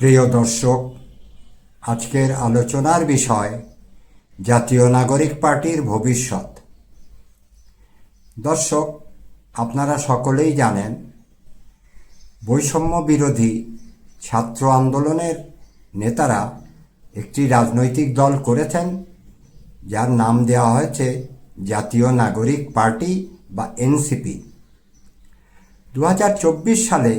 প্রিয় দর্শক, আজকের আলোচনার বিষয় জাতীয় নাগরিক পার্টির ভবিষ্যৎ। দর্শক, আপনারা সকলেই জানেন, বৈষম্য বিরোধী ছাত্র আন্দোলনের নেতারা একটি রাজনৈতিক দল করেছেন, যার নাম দেওয়া হয়েছে জাতীয় নাগরিক পার্টি বা এনসিপি। দু হাজার চব্বিশ সালে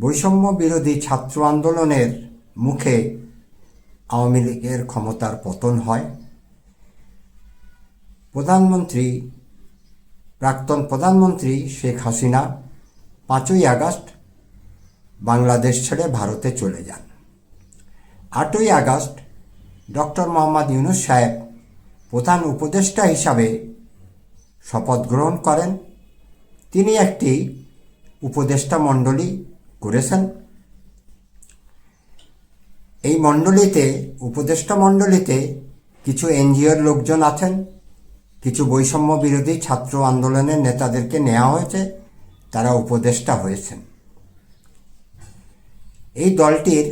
বৈষম্য বিরোধী ছাত্র আন্দোলনের মুখে আওয়ামী লীগের ক্ষমতার পতন হয়। প্রধানমন্ত্রী, প্রাক্তন প্রধানমন্ত্রী শেখ হাসিনা পাঁচই আগস্ট বাংলাদেশ ছেড়ে ভারতে চলে যান। আটই আগস্ট ডক্টর মোহাম্মদ ইউনুস সাহেব প্রধান উপদেষ্টা হিসাবে শপথ গ্রহণ করেন। তিনি একটি উপদেষ্টা মণ্ডলী করেছেন? এই মণ্ডলীতে, উপদেষ্টা মণ্ডলীতে কিছু এনজিওর লোকজন আছেন, কিছু বৈষম্য বিরোধী ছাত্র আন্দোলনের নেতাদেরকে নেওয়া হয়েছে, তারা উপদেষ্টা হয়েছেন। এই দলটির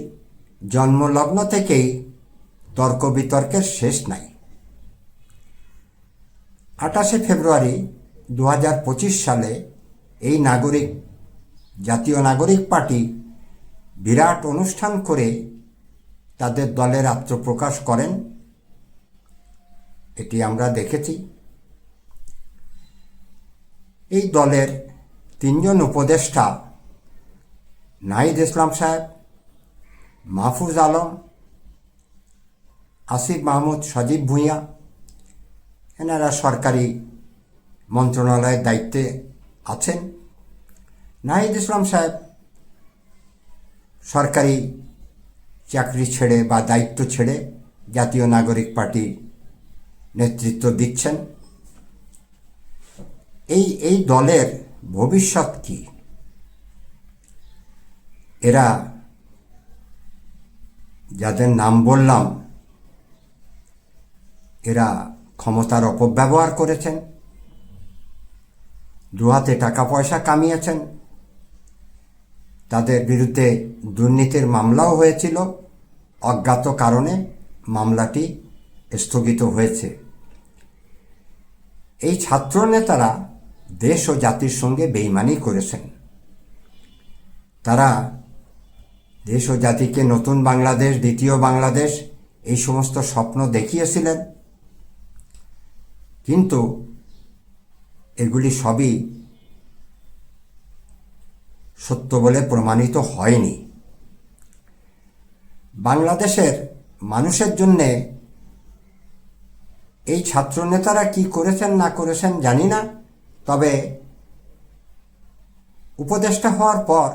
জন্মলগ্ন থেকেই তর্ক বিতর্কের শেষ নাই। আঠাশে ফেব্রুয়ারি দু হাজার পঁচিশ সালে এই নাগরিক জাতীয় নাগরিক পার্টি বিরাট অনুষ্ঠান করে তাদের দলের আত্মপ্রকাশ করেন। এটি আমরা দেখেছি। এই দলের তিনজন উপদেষ্টা নাহিদ ইসলাম সাহেব, মাহফুজ আলম, আসিফ মাহমুদ, সজীব ভূঁইয়া, এনারা সরকারি মন্ত্রণালয়ের দায়িত্বে আছেন। নাহিদ ইসলাম সাহেব, সরকারি চাকরি ছেড়ে বা দায়িত্ব ছেড়ে জাতীয় নাগরিক পার্টি নেতৃত্ব দিচ্ছেন। এই এই দলের ভবিষ্যৎ কি? এরা যাদের নাম বললাম, এরা ক্ষমতার অপব্যবহার করেছেন, দুহাতে টাকা পয়সা কামিয়েছেন। তাদের বিরুদ্ধে দুর্নীতির মামলাও হয়েছিল। অজ্ঞাত কারণে মামলাটি স্থগিত হয়েছে। এই ছাত্র নেতারা দেশ ও জাতির সঙ্গে বেইমানি করেছেন। তারা দেশ ও জাতিকে নতুন বাংলাদেশ, দ্বিতীয় বাংলাদেশ এই সমস্ত স্বপ্ন দেখিয়েছিলেন। কিন্তু এগুলি সবই সত্য বলে প্রমাণিত হয়নি। বাংলাদেশের মানুষের জন্যে এই ছাত্র নেতারা কি করেছেন, না করেছেন জানি না। তবে উপদেষ্টা হওয়ার পর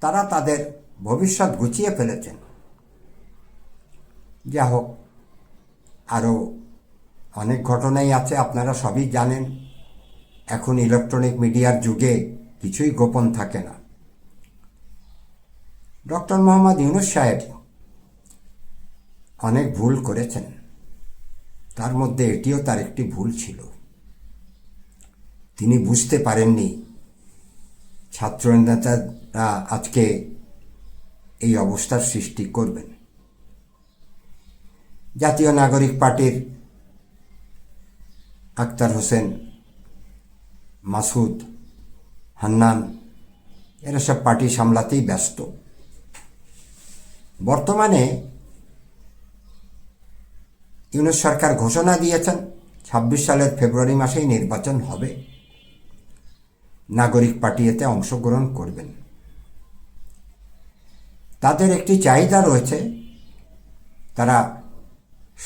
তারা তাদের ভবিষ্যৎ গুছিয়ে ফেলেছেন। যা হোক আরও অনেক ঘটনাই আছে, আপনারা সবই জানেন। এখন ইলেকট্রনিক মিডিয়ার যুগে কিছুই গোপন থাকে না। ডক্টর মোহাম্মদ ইউনুস সাহেব অনেক ভুল করেছেন। তার মধ্যে এটিও তার একটি ভুল ছিল। তিনি বুঝতে পারেননি ছাত্র নেতারা আজকে এই অবস্থার সৃষ্টি করবেন। জাতীয় নাগরিক পার্টির আক্তার হোসেন মাসুদ হান্নান, এরা সব পার্টি সামলাতেই ব্যস্ত। বর্তমানে ইউনুস সরকার ঘোষণা দিয়েছেন, ছাব্বিশ সালের ফেব্রুয়ারি মাসেই নির্বাচন হবে। নাগরিক পার্টি এতে অংশগ্রহণ করবেন। তাদের একটি চাহিদা রয়েছে, তারা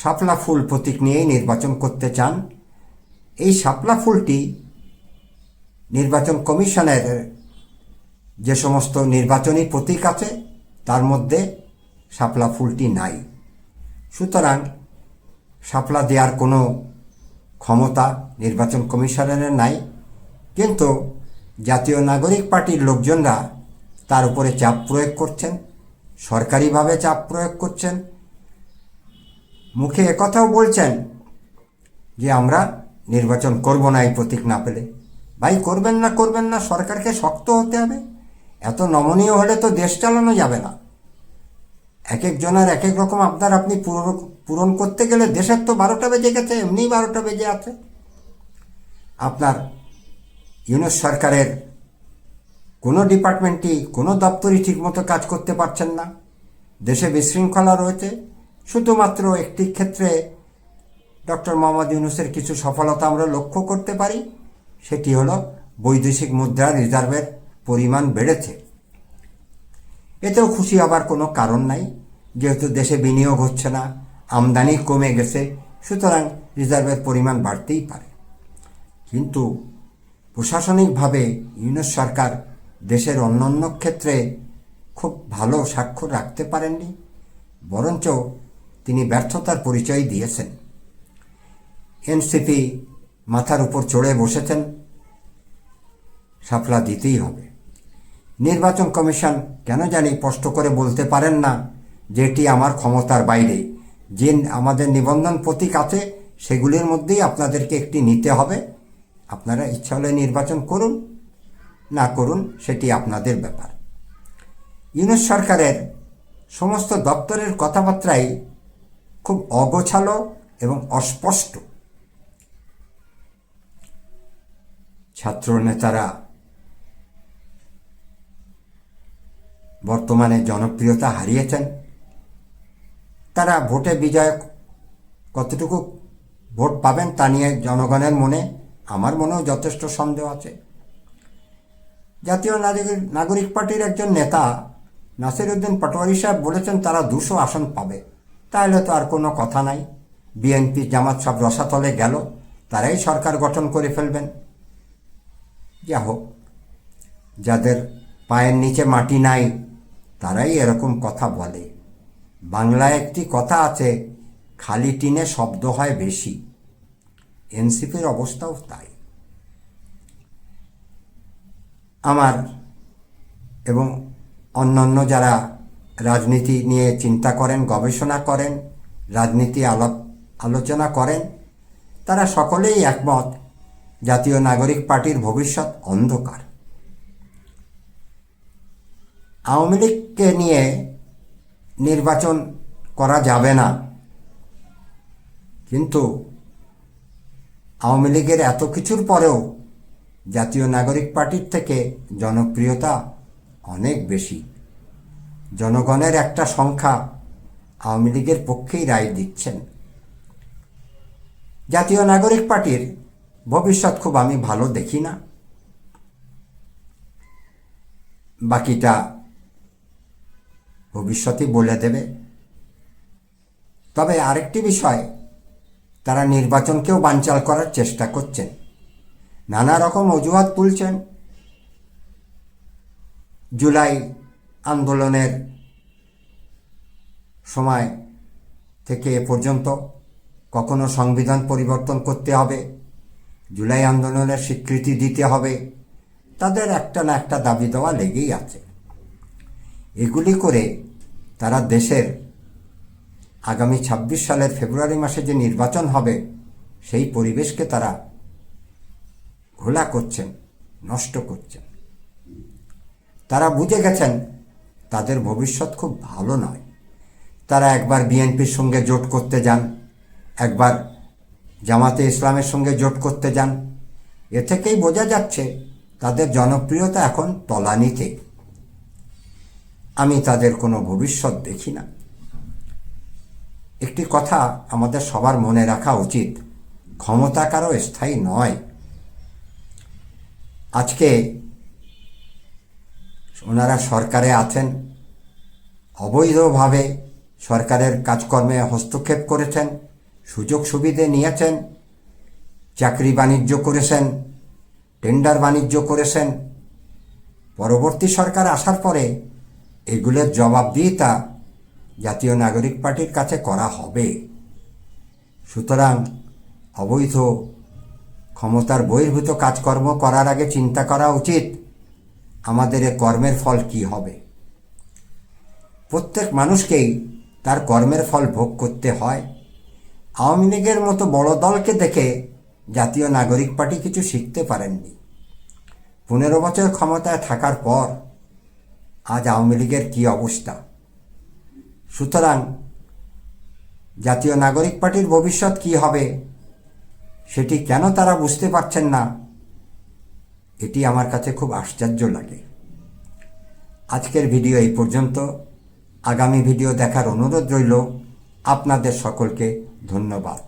শাপলা ফুল প্রতীক নিয়েই নির্বাচন করতে চান। এই শাপলা ফুলটি নির্বাচন কমিশনের যে সমস্ত নির্বাচনী প্রতীক আছে, তার মধ্যে শাপলা ফুলটি নাই। সুতরাং শাপলা দেওয়ার কোনো ক্ষমতা নির্বাচন কমিশনারের নাই। কিন্তু জাতীয় নাগরিক পার্টির লোকজনরা তার উপরে চাপ প্রয়োগ করছেন, সরকারিভাবে চাপ প্রয়োগ করছেন। মুখে একথাও বলছেন যে, আমরা নির্বাচন করব না, এই প্রতীক না পেলে। ভাই, করবেন না করবেন না, সরকারকে শক্ত হতে হবে। এত নমনীয় হলে তো দেশ চালানো যাবে না। এক একজনের এক এক রকম আপনার আপনি পূরণ- করতে গেলে দেশের তো বারোটা বেজে গেছে, এমনিই বারোটা বেজে আছে। আপনার ইউনুস সরকারের কোনো ডিপার্টমেন্টই, কোনো দপ্তরই ঠিকমতো কাজ করতে পারছেন না। দেশে বিশৃঙ্খলা রয়েছে। শুধুমাত্র একটি ক্ষেত্রে ডক্টর মোহাম্মদ ইউনুসের কিছু সফলতা আমরা লক্ষ্য করতে পারি, সেটি হলো বৈদেশিক মুদ্রা রিজার্ভের পরিমাণ বেড়েছে। এতেও খুশি হবার কোনো কারণ নাই। যেহেতু দেশে বিনিয়োগ হচ্ছে না, আমদানি কমে গেছে, সুতরাং রিজার্ভের পরিমাণ বাড়তেই পারে। কিন্তু প্রশাসনিকভাবে ইউনুস সরকার দেশের অন্যান্য ক্ষেত্রে খুব ভালো স্বাক্ষর রাখতে পারেননি, বরঞ্চ তিনি ব্যর্থতার পরিচয় দিয়েছেন। এনসিপি মাথার উপর চড়ে বসেছেন, সাফলা দিতেই হবে। নির্বাচন কমিশন কেন জানি স্পষ্ট করে বলতে পারেন না যে এটি আমার ক্ষমতার বাইরে। যে আমাদের নিবন্ধন প্রতীক আছে, সেগুলির মধ্যেই আপনাদেরকে একটি নিতে হবে। আপনারা ইচ্ছা হলে নির্বাচন করুন, না করুন, সেটি আপনাদের ব্যাপার। ইউনুস সরকারের সমস্ত দপ্তরের কথাবার্তাই খুব অগোছালো এবং অস্পষ্ট। ছাত্র নেতারা বর্তমানে জনপ্রিয়তা হারিয়েছেন। তারা ভোটে বিজয় কতটুকু ভোট পাবেন তা নিয়ে জনগণের মনে, আমার মনেও যথেষ্ট সন্দেহ আছে। জাতীয় নাগরিক পার্টির একজন নেতা নাসির উদ্দিন পাটোয়ারি সাহেব বলেছেন, তারা দুশো আসন পাবে। তাহলে তো আর কোনো কথা নাই। বিএনপি জামাত সব রসাতলে গেল, তারাই সরকার গঠন করে ফেলবেন। যা হোক, যাদের পায়ের নিচে মাটি নাই, তারাই এরকম কথা বলে। বাংলায় একটি কথা আছে, খালি টিনে শব্দ হয় বেশি। এনসিপির অবস্থাও তাই। আমার এবং অন্যান্য যারা রাজনীতি নিয়ে চিন্তা করেন, গবেষণা করেন, রাজনীতি আলাপ আলোচনা করেন, তারা সকলেই একমত, জাতীয় নাগরিক পার্টির ভবিষ্যৎ অন্ধকার। আওয়ামী লীগকে নিয়ে নির্বাচন করা যাবে না। কিন্তু আওয়ামী লীগের এত কিছুর পরেও জাতীয় নাগরিক পার্টির থেকে জনপ্রিয়তা অনেক বেশি। জনগণের একটা সংখ্যা আওয়ামী লীগের পক্ষেই রায় দিচ্ছেন। জাতীয় নাগরিক পার্টির ভবিষ্যৎ খুব আমি ভালো দেখি না। বাকিটা ভবিষ্যতই বলে দেবে। তবে আরেকটি বিষয়, তারা নির্বাচনকেও বানচাল করার চেষ্টা করছেন। নানা রকম অজুহাত তুলছেন। জুলাই আন্দোলনের সময় থেকে এ পর্যন্ত কখনো সংবিধান পরিবর্তন করতে হবে, জুলাই আন্দোলনের স্বীকৃতি দিতে হবে। তাদের একটা না একটা দাবি দেওয়া লেগেই আছে। এগুলি করে তারা দেশের আগামী ছাব্বিশ সালের ফেব্রুয়ারি মাসে যে নির্বাচন হবে, সেই পরিবেশকে তারা ঘোলা করছেন, নষ্ট করছেন। তারা বুঝে গেছেন, তাদের ভবিষ্যৎ খুব ভালো নয়। তারা একবার বিএনপির সঙ্গে জোট করতে যান, একবার জামাতে ইসলামের সঙ্গে জোট করতে যান। এ থেকেই বোঝা যাচ্ছে, তাদের জনপ্রিয়তা এখন তলানিতে। আমি তাদের কোনো ভবিষ্যৎ দেখি না। একটি কথা আমাদের সবার মনে রাখা উচিত, ক্ষমতা কারও স্থায়ী নয়। আজকে ওনারা সরকারে আছেন, অবৈধভাবে সরকারের কাজকর্মে হস্তক্ষেপ করেছেন, সুযোগ সুবিধে নিয়েছেন, চাকরি বাণিজ্য করেছেন টেন্ডার বাণিজ্য করেছেন। পরবর্তী সরকার আসার পরে এগুলোর জবাবদিহিতা জাতীয় নাগরিক পার্টির কাছে করা হবে। সুতরাং অবৈধ ক্ষমতার বহির্ভূত কাজকর্ম করার আগে চিন্তা করা উচিত, আমাদের এ কর্মের ফল কি হবে। প্রত্যেক মানুষকেই তার কর্মের ফল ভোগ করতে হয়। আওয়ামী লীগের মতো বড় দলকে দেখে জাতীয় নাগরিক পার্টি কিছু শিখতে পারেননি। পনেরো বছর ক্ষমতায় থাকার পর আজ আওয়ামী লীগের কী অবস্থা? সুতরাং জাতীয় নাগরিক পার্টির ভবিষ্যৎ কি হবে সেটি কেন তারা বুঝতে পারছেন না, এটি আমার কাছে খুব আশ্চর্য লাগে। আজকের ভিডিও এই পর্যন্ত। আগামী ভিডিও দেখার অনুরোধ রইল। আপনাদের সকলকে ধন্যবাদ।